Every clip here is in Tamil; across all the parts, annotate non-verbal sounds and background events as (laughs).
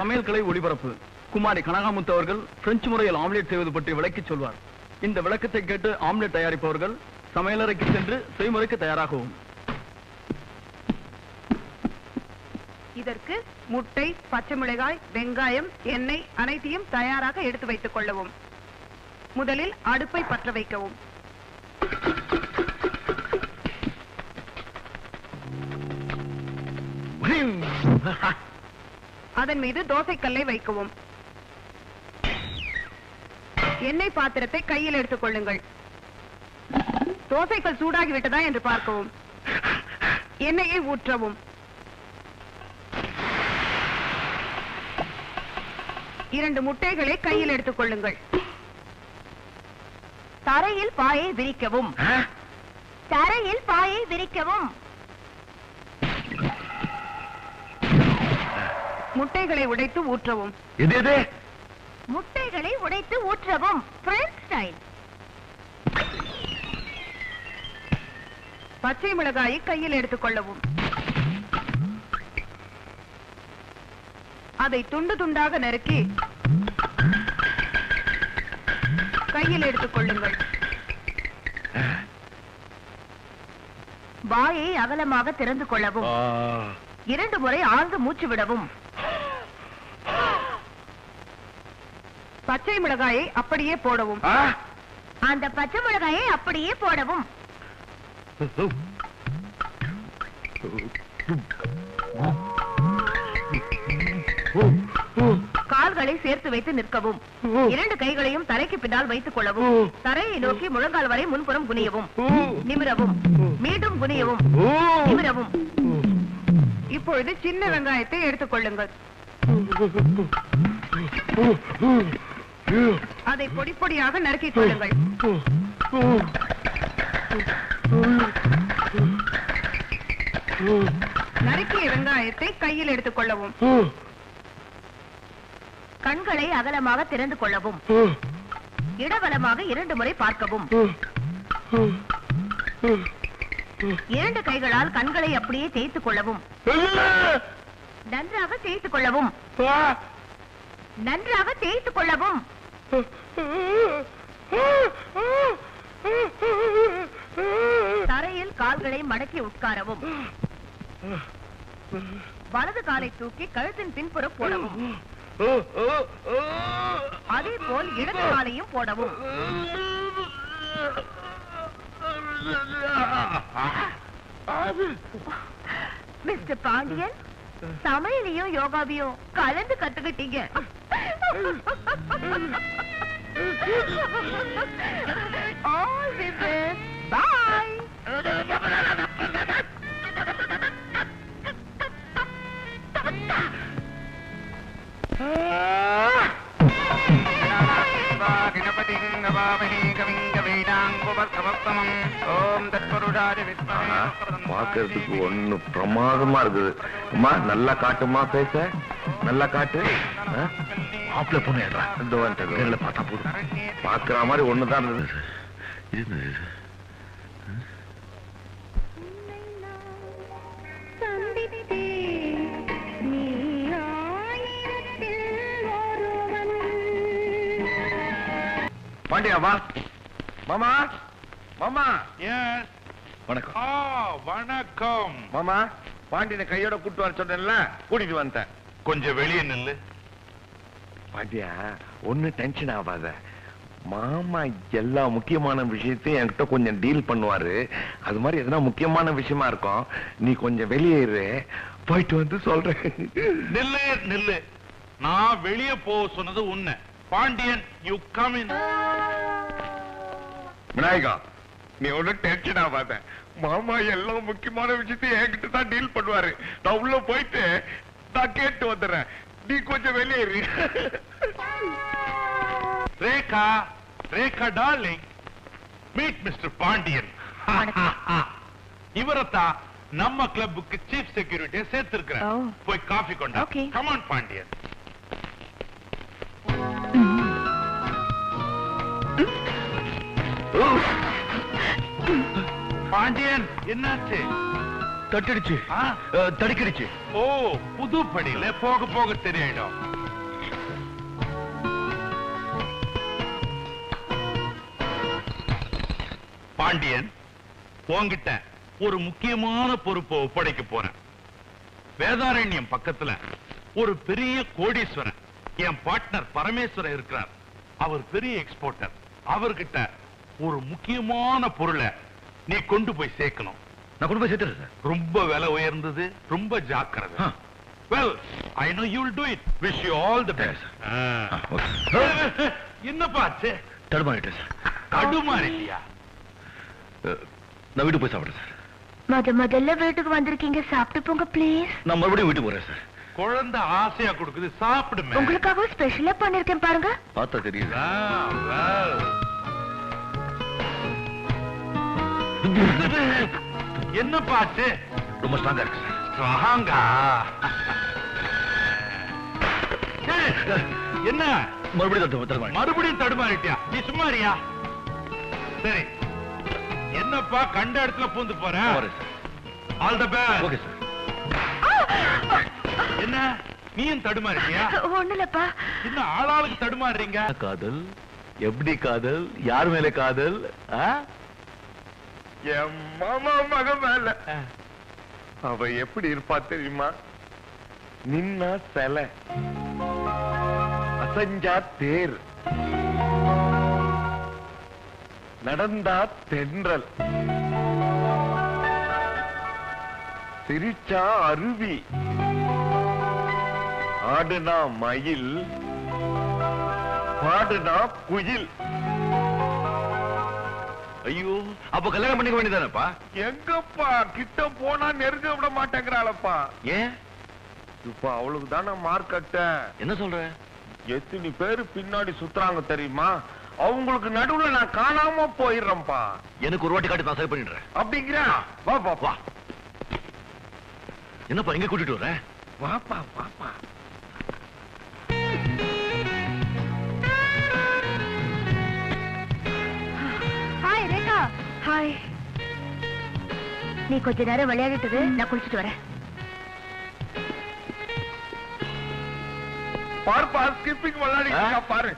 சமையல் கலை ஒளிபரப்பு. குமாரி கனகாமுத்து அவர்கள் பிரெஞ்சு முறையில் ஆம்லெட் செய்வது பற்றி விளக்கிச் சொல்வார். இந்த விளக்கத்தை கேட்டு ஆம்லெட் தயாரிப்பவர்கள் சமையலறைக்கு சென்று செய்முறைக்கு தயாராகவும். இதற்கு முட்டை பச்சை மிளகாய் வெங்காயம் எண்ணெய் அனைத்தையும் தயாராக எடுத்து வைத்துக் கொள்ளவும். முதலில் அடுப்பை பற்ற வைக்கவும். அதன் மீது தோசைக்கல்லை வைக்கவும். எண்ணெய் பாத்திரத்தை கையில் எடுத்துக் கொள்ளுங்கள். தோசைக்கல் சூடாகி விட்டதா என்று பார்க்கவும். எண்ணெயை ஊற்றவும். இரண்டு முட்டைகளை கையில் எடுத்துக் கொள்ளுங்கள். தரையில் பாயை விரிக்கவும். தரையில் பாயை விரிக்கவும். முட்டைகளை உடைத்து ஊற்றவும். எது எது? முட்டைகளை உடைத்து ஊற்றவும். பிரெஞ்ச் ஸ்டைல் பச்சை மிளகாயை கையில் எடுத்துக் கொள்ளவும். அதை துண்டு துண்டாக நறுக்கி கையில் எடுத்துக் கொள்ளுங்கள். வாயை அகலமாக திறந்து கொள்ளவும். இரண்டு முறை ஆழ்ந்து மூச்சு விடவும். பச்சை மிளகாயை அப்படியே போடவும். அந்த பச்சை மிளகாயை அப்படியே போடவும். கால்களை சேர்த்து வைத்து நிற்கவும். இரண்டு கைகளையும் தரைக்கு பின்னால் வைத்துக் கொள்ளவும். தரையை நோக்கி முழங்கால் வரை முன்புறம் குனியவும். நிமிரவும். மீண்டும் குனியவும். நிமிரவும். இப்பொழுது சின்ன வெங்காயத்தை எடுத்துக் கொள்ளுங்கள். அதை பொடி பொடியாக நறுக்கிக் கொள்ளுங்கள். நறுக்கிய வெங்காயத்தை கையில் எடுத்துக் கொள்ளவும். கண்களை அகலமாக திறந்து கொள்ளவும். இடவலமாக இரண்டு முறை பார்க்கவும். இரண்டு கைகளால் கண்களை அப்படியே தேய்த்துக் கொள்ளவும். நன்றாக தேய்த்துக் கொள்ளவும். நன்றாக தேய்த்துக் கொள்ளவும். தரையில் கால்களை மடக்கி உட்காரவும். வலது காலை தூக்கி கழுத்தின் பின்புறம் போடவும். அதே போல் இடது காலையும் போடவும். மிஸ்டர் பாண்டியன் சமையலையும் யோகாவையும் கலந்து கத்துக்கிட்டீங்க All the best. Bye. பாக்குறதுக்கு ஒண்ணு பிரமாதமா இருக்குது. அம்மா நல்லா காட்டுமா பேச நல்லா காட்டு. மாப்பிள்ள பொண்ணு வந்துட்டு பார்த்தா போதும். பாக்குற மாதிரி ஒண்ணுதான் இருந்தது இருந்தது பாண்டியா வா. மாமா. மாமா. எஸ் வணக்கம். ஆ வணக்கம். மாமா பாண்டியனை கையோட கூட்டு வர சொன்னேன்ல கூட்டிட்டு வந்துட்டேன் கொஞ்சம் வெளியே நில்லு. பாண்டியா ஒண்ணு டென்ஷன் ஆகாத மாமா எல்லா முக்கியமான விஷயத்தையும் என்கிட்ட கொஞ்சம் டீல் பண்ணுவாரு. அது மாதிரி எதனா முக்கியமான விஷயமா இருக்கும். நீ கொஞ்சம் வெளியே இரு. போயிட்டு வந்து சொல்றேன். நில்லு நில்லு. நான் வெளியே போக சொன்னது உன்னை. Pandiyan you come in Vinayaka நீ ஒன்னும் டென்ஷன் ஆகாத மாமா எல்லா முக்கியமான விஷயத்தையும் என்கிட்ட தான் டீல் பண்ணுவாரு. நான் உள்ள போயிட்டு நான் கேட்டு வந்துடுறேன். நீ கொஞ்சம் வெளியே இரு. Rekha Rekha darling meet mister Pandiyan இவரத்தான் நம்ம கிளப்புக்கு சீஃப் செக்யூரிட்டியை சேர்த்திருக்கிறேன். போய் காஃபி கொண்டா. கமான் பாண்டியன் பாண்டியன் என்னாச்சு? தட்டிடுச்சு. தடுக்கிடுச்சு. ஓ புது படியில போக போக தெரியாயிடும். பாண்டியன் உன்கிட்ட ஒரு முக்கியமான பொறுப்பை ஒப்படைக்க போறேன். வேதாரண்யம் பக்கத்துல ஒரு பெரிய கோடீஸ்வரன் என் பார்ட்னர் பரமேஸ்வரன் இருக்கிறார். அவர் பெரிய எக்ஸ்போர்ட்டர் அவர்கிட்ட ஒரு முக்கியமான பொருளை நீ கொண்டு போய் சேர்க்கணும். நான் கொண்டு போய் சேர்த்துறேன் சார். ரொம்ப விலை உயர்ந்தது ரொம்ப ஜாக்கிரதை. Well I know you will do it wish you all the best என்னப்பா ஆச்சு? தடுமாறிட்டேன் சார். கடுமாறி இல்லையா நான் வீட்டுக்கு போய் சாப்பிடுறேன் சார். முத முதல்ல வீட்டுக்கு வந்திருக்கீங்க. சாப்பிட்டு போங்க ப்ளீஸ் நான் மறுபடியும் வீட்டுக்கு போறேன் சார். குழந்தை ஆசையா கொடுக்குது சாப்பிடுமே. உங்களுக்காக ஸ்பெஷலா பண்ணிருக்கேன் பாருங்க. பார்த்தா தெரியுது. என்னப்பா ஆச்சு ரொம்ப ஸ்ட்ராங்கா இருக்கு சார் ஸ்ட்ராங்கா என்ன? மறுபடியும் தடுமாறி மறுபடியும் தடுமாறிட்டியா நீ சும்மாரியா சரி. என்னப்பா கண்ட இடத்துல பூந்து போற? வரேன் sir all the okay best sir என்ன? நீயும் தடுமாறிட்டியா ஒண்ணு இல்லப்பா என்ன ஆளாளுக்கு தடுமாறுறீங்க காதல்? எப்படி காதல்? யார் மேல காதல்? ஆ? என் மாமா மக மேல அவ எப்படி இருப்பா தெரியுமா? நின்னா சிலை. அசஞ்சா தேர். நடந்தா தென்றல். சிரிச்சா அருவி. ஆடுனா மயில். பாடுனா குயில். ஐயோ அப்ப கல்யாணம் பண்ணிக்க வேண்டியதானப்பா? எங்கப்பா? கிட்ட போனா நெருங்க விட மாட்டேங்கிறாளப்பா. ஏன்? இப்ப அவளுக்கு தானே மார்க்கெட்ட என்ன சொல்ற? எத்தனை பேரு பின்னாடி சுத்துறாங்க தெரியுமா? அவங்களுக்கு நடுவுல நான் காணாம போயிடுறேன்ப்பா. எனக்கு ஒரு வாட்டி காட்டி நான் சரி பண்ணிடுறேன். அப்படிங்கிற? வா வா. வா. என்னப்பா எங்க கூட்டிட்டு வர? வாப்பா வாப்பா. ஹாய் நீ கொஞ்ச நேரம் விளையாடிட்டு நான் குளிச்சிட்டு வரேன். பாருப்பா ஸ்கிப்பிங் விளையாடி ஆ? பாரு.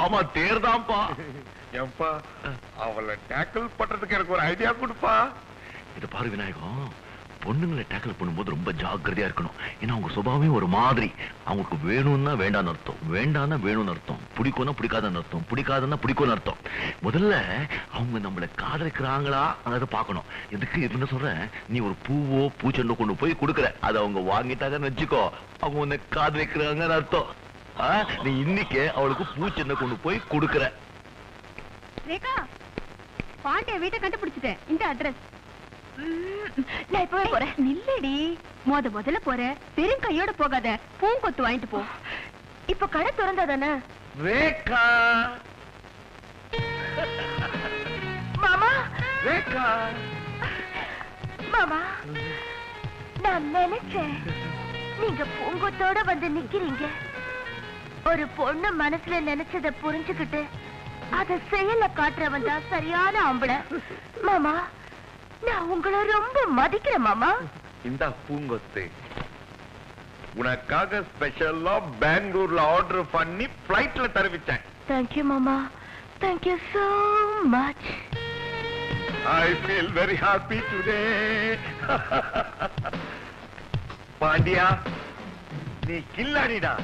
ஆமா தேர்தான்ப்பா. ஏன்பா அவளை டேக்கிள் பண்றதுக்கு எனக்கு ஒரு ஐடியா கொடுப்பா. இது பாரு விநாயகம் பொண்ணுங்களை டேக்கிள் பண்ணும்போது ரொம்ப ஜாக்கிரதையா இருக்கணும். ஏன்னா அவங்க சுபாவமே ஒரு மாதிரி. அவங்களுக்கு வேணும்னா வேண்டாம்னு அர்த்தம். வேண்டாம்னா வேணும்னு அர்த்தம். பிடிக்கும்னா பிடிக்காதுன்னு அர்த்தம். பிடிக்காதுன்னா பிடிக்கும்னு அர்த்தம். முதல்ல அவங்க நம்மளை காதலிக்கிறாங்களா? அதை பார்க்கணும். எதுக்கு என்ன சொல்றேன். நீ ஒரு பூவோ பூச்செண்டோ கொண்டு போய் கொடுக்குற. அதை அவங்க வாங்கிட்டாங்கன்னு வச்சுக்கோ. அவங்க உன்னை காதலிக்கிறாங்கன்னு அர்த்தம். நீ இன்னைக்கு அவளுக்கு பூச்செண்டை கொண்டு போய் கொடுக்குற. ரேகா பாண்டிய வீட்டை கண்டுபிடிச்சிட்டேன். இந்த அட்ரஸ் நான் இப்பவே போறேன். நில்லடி. மொத முதல்ல போற. வெறும் கையோட போகாத. பூங்கொத்து வாங்கிட்டு போ. இப்ப கடை திறந்தா தானே ரேகா. மாமா. ரேகா. மாமா நான் நினைச்சேன். நீங்க பூங்கொத்தோட வந்து நிக்கிறீங்க. ஒரு பொண்ணு மனசுல நினைச்சத புரிஞ்சுக்கிட்டு அத செயல்ல காட்டுறவன் தான் சரியான ஆம்பளை. மாமா. நான் உங்களை ரொம்ப மதிக்கிறேன் மாமா. இந்த பூங்கொத்து. உனக்காக ஸ்பெஷலா பெங்களூர்ல ஆர்டர் பண்ணி பிளைட்ல தருவிச்சேன். தேங்க்யூ மாமா. Thank you so much I feel very happy today Pandiya நீ கில்லாடிடா.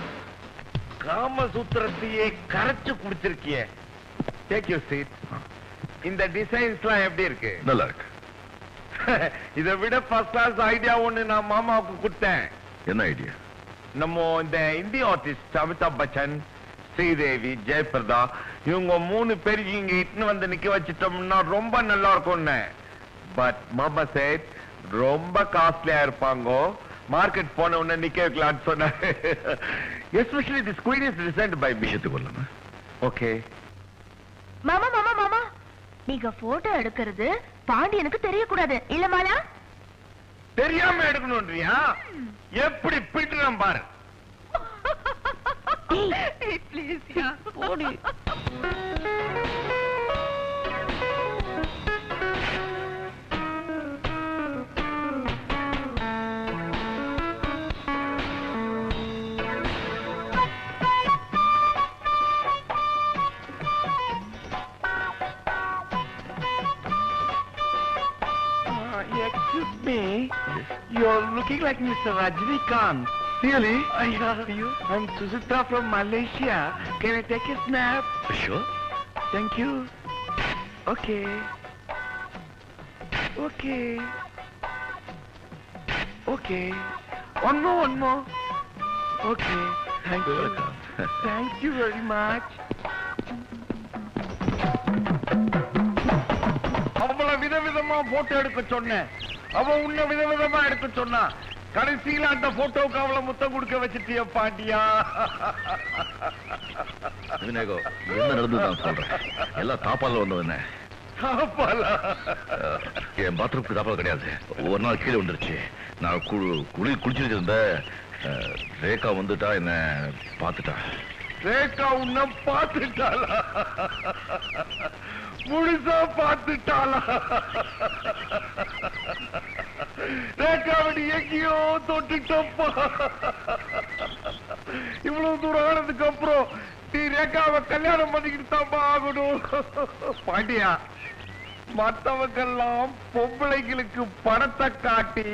காமசூத்திரத்தையே கரைச்சு குடிச்சிருக்கிய. டேக் யூ சீட் இந்த டிசைன்ஸ்லாம் எப்படி இருக்கு? நல்லா இருக்கு. (laughs) இதை விட ஃபர்ஸ்ட் கிளாஸ் ஐடியா ஒண்ணு நான் மாமாவுக்கு கொடுத்தேன். என்ன ஐடியா நம்ம இந்த இந்திய ஆர்டிஸ்ட் அமிதாப் பச்சன் ஸ்ரீதேவி ஜெயபிரதா இவங்க மூணு பேர் இங்க இட்டுன்னு வந்து நிக்க வச்சிட்டோம்னா ரொம்ப நல்லா இருக்கும்னு பட் மாமா சேட் ரொம்ப காஸ்ட்லியா இருப்பாங்க. மார்க்கெட் போன உடனே நிக்க வைக்கலாம்னு சொன்னாரு. Especially this queen is designed by விஷயத்துக்கு ஓகே மாமா நீங்க போட்டோ எடுக்கிறது பாண்டியனுக்கு தெரியக்கூடாது. இல்ல மாலா? தெரியாம எடுக்கணும்ன்றியா? எப்படி பிடிக்கிறோம் பாரு. (laughs) ப்ளீஸ் யா. போடி. Excuse me. You're looking like Mr. Rajnikant. Really? Uh, you? I'm Susita from Malaysia. Can I take a snap? Sure. Thank you. Okay. Okay. Okay. One more, one more. Okay. Thank you. Welcome. Thank you very much. அவள விதவிதமா போட்டோ எடுக்க சொன்னேன் அவ உன்ன விதவிதமா எடுக்க சொன்னா கடைசியில அந்த போட்டோவுக்கு அவளை முத்தம் கொடுக்க வச்சிட்டிய விநாயகோ என்ன நடந்தது நான் சொல்றேன் எல்லாம் தாப்பால வந்தவன? என் பாத்ரூம்க்கு தாப்பால் கிடையாது. ஒரு நாள் கீழே வந்துருச்சு நான் குளி குளி குளிச்சுட்டு இருந்தேன் அஹ், ரேகா வந்துட்டா என்ன பார்த்துட்டா? ரேகா உன்னை பார்த்துட்டாளா? முழுசா பார்த்துட்டாளா? ரேகாவடி எங்கேயோ தொட்டுட்டப்பா. இவ்வளவு தூரம் ஆனதுக்கு அப்புறம் நீ ரேகாவை கல்யாணம் பண்ணிக்கிட்டு தான்ப்பா ஆகணும். பாண்டியா மத்தவங்கெல்லாம் பொம்பளைகளுக்கு பணத்தை காட்டி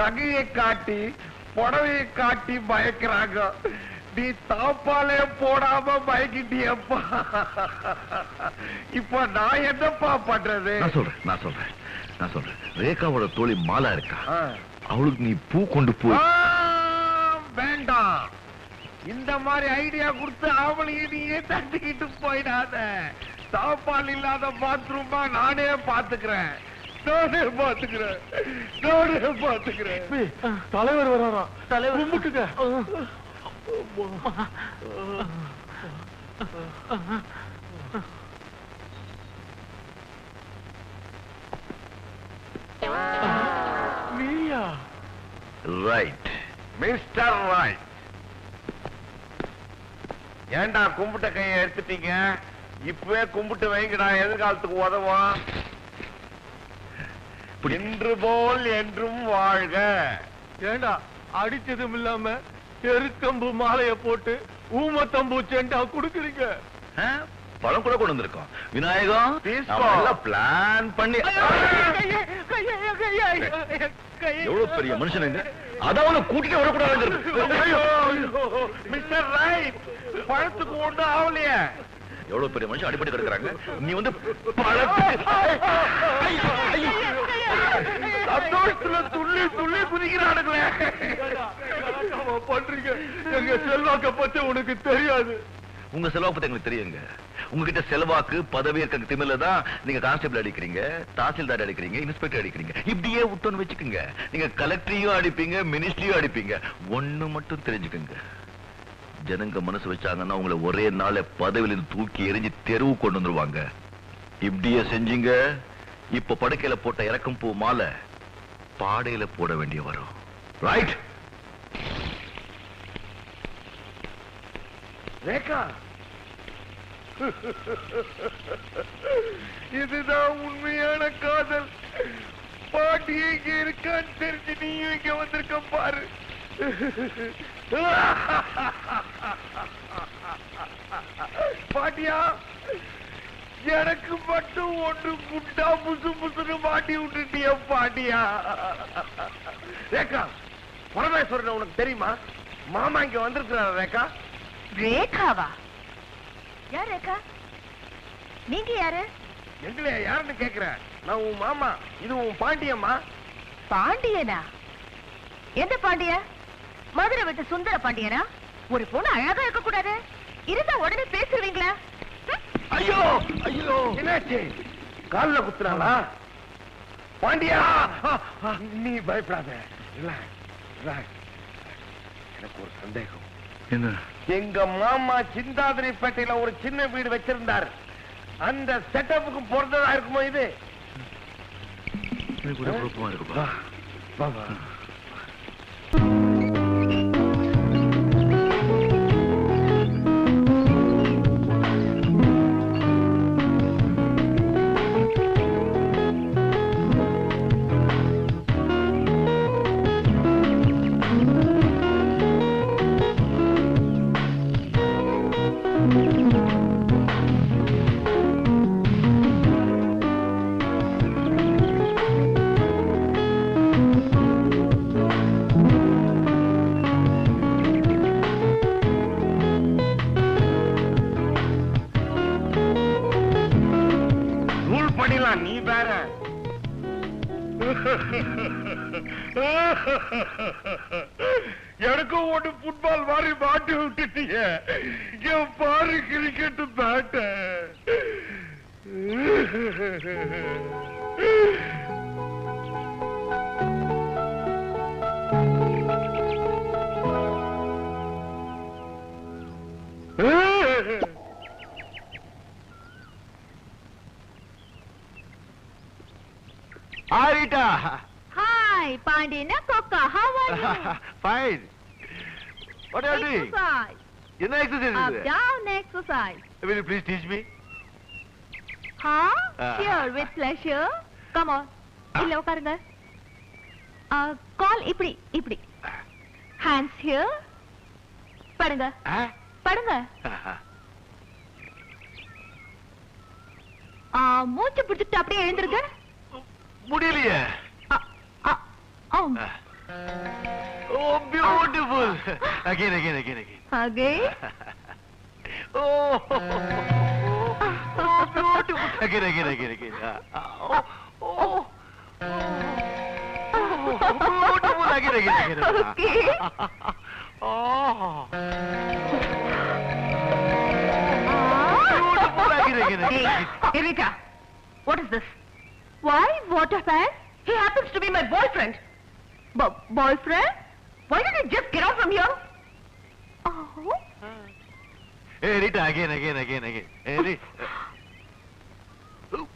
நகையை காட்டி புடவையை காட்டி பயக்கிறாங்க. நீ தாப்பாலே போடாம பயக்கிட்டியப்பா இப்ப நான் என்னப்பா பண்றது? நான் சொல்றேன் நான் சொல்றேன் நான் சொல்றேன். ரேகாவோட தோழி மாலா இருக்கா. அவளுக்கு நீ பூ கொண்டு போய் ஆ, வேண்டாம். இந்த மாதிரி ஐடியா கொடுத்து அவளையே நீயே தட்டிக்கிட்டு போயிடாத. சாப்பாடு இல்லாத பாத்ரூமா நானே பாத்துக்கிறேன். நானே பாத்துக்கிறேன். நானே பாத்துக்கிறேன். தலைவர் வராராம் தலைவர். கும்பிட்டுக்க. நீயா ரைட் மிஸ்டர் ராய் ஏண்டா கும்பிட்ட கையை எடுத்துட்டீங்க? இப்பவே கும்பிட்டு வைங்கடா. எதிர்காலத்துக்கு உதவும் இன்று போல் என்றும் வாழ்க. ஏண்டா அடிச்சதும் இல்லாம எருக்கம்பு மாலைய போட்டு ஊமத்தம்பூ செண்டா குடுக்குறீங்க பழம் கூட கொண்டு வந்திருக்கோம் விநாயகம் பிளான் பண்ணி எவ்வளவு பெரிய மனுஷனுங்க அதான் கூட்டிட்டு வரக்கூடாது மிஸ்டர் ரைட் பழத்துக்கு ஒண்ணும் ஆகலையே எவ்வளவு பெரிய மனுஷன் அடிபட்டு கிடக்குறாங்க நீ வந்து பழத்துக்கு சந்தோஷத்துல துள்ளி துள்ளி குதிக்கிறானுங்களே. பண்றீங்க. எங்க செல்வாக்க பத்தி உனக்கு தெரியாது. உங்க செல்வாக்கு பத்தி எங்களுக்கு தெரியுங்க. உங்ககிட்ட செலவாக்கு பதவி இருக்க திமில தான் நீங்க கான்ஸ்டபிள் அடிக்கிறீங்க தாசில்தார் அடிக்கிறீங்க இன்ஸ்பெக்டர் அடிக்கிறீங்க. இப்படியே விட்டோன்னு வச்சுக்கோங்க. நீங்க கலெக்டரையும் அடிப்பீங்க மினிஸ்ட்ரியும் அடிப்பீங்க. ஒண்ணு மட்டும் தெரிஞ்சுக்கோங்க. ஜனங்க மனசு வச்சாங்கன்னா உங்களை ஒரே நாள பதவியில இருந்து தூக்கி எரிஞ்சு தெருவு கொண்டு வந்துருவாங்க. இப்படியே செஞ்சீங்க இப்ப படுக்கையில போட்ட இறக்கும் பூ மாலை பாடையில போட வேண்டிய வரும். ரைட் ரேகா! இதுதான் உண்மையான காதல். பாட்டி எங்க இருக்கான்னு தெரிஞ்சு நீயும் இங்க வந்திருக்க பாரு. பாட்டியா! எனக்கு மட்டும் ஒன்று குண்டா புசு புசுன்னு மாட்டி விட்டுட்டிய பாட்டியா? ரேகா பரமேஸ்வரன் உனக்கு தெரியுமா? மாமா இங்க வந்திருக்கிறாரா ரேகா. ரேகாவா? யார் ரேகா? நீங்க யாரு? எங்களை யாருன்னு கேக்குறேன் நான் உன் மாமா இது உன் பாண்டியம்மா. பாண்டியனா? எந்த பாண்டிய? மதுரை விட்டு சுந்தர பாண்டியனா? ஒரு பொண்ணு அழகா இருக்க கூடாது இருந்தா உடனே பேசுவீங்களா ஐயோ ஐயோ. என்னாச்சு? கால்ல குத்துறாளா பாண்டியா! நீ பயப்படாத. எனக்கு ஒரு சந்தேகம். என்ன? எங்க மாமா சிந்தாதிரிப்பேட்டையில ஒரு சின்ன வீடு வச்சிருந்தார். அந்த செட்டப்புக்கு பிறந்ததா இருக்குமோ இது? எனக்கு ஒரே குழப்பமா இருக்குப்பா. மாட்டி விட்டுட்டீங்க இங்க பாரு கிரிக்கெட் பேட்ட ஆரிட்டா. ஹாய் பாண்டியனா கொக்கா how are you fine what are doing Exercise. என்ன எக்ஸர்சைஸ் Up இது down exercise. will you please teach me Huh? Ah. Sure, with pleasure. Come on. இல்ல உட்காருங்க. கால் இப்படி இப்படி. Hands here. படுங்க. படுங்க. மூச்சு பிடிச்சிட்டு அப்படியே எழுந்திருங்க. முடியலையே Oh, beautiful! Again, again, again, again. Again? (laughs) oh, (laughs) oh, beautiful! Again, again, again, again. Ah, oh, oh, oh, oh beautiful! Again, again, again. Ah. Okay. (laughs) oh. Beautiful! Again, again, again. Hey, Erika, what is this? Why, water fan? He happens to be my boyfriend. Bo- boyfriend? Why don't you just get out from here? Oh. Hey, Rita, again, again, again, again. Hey, Rita. (gasps)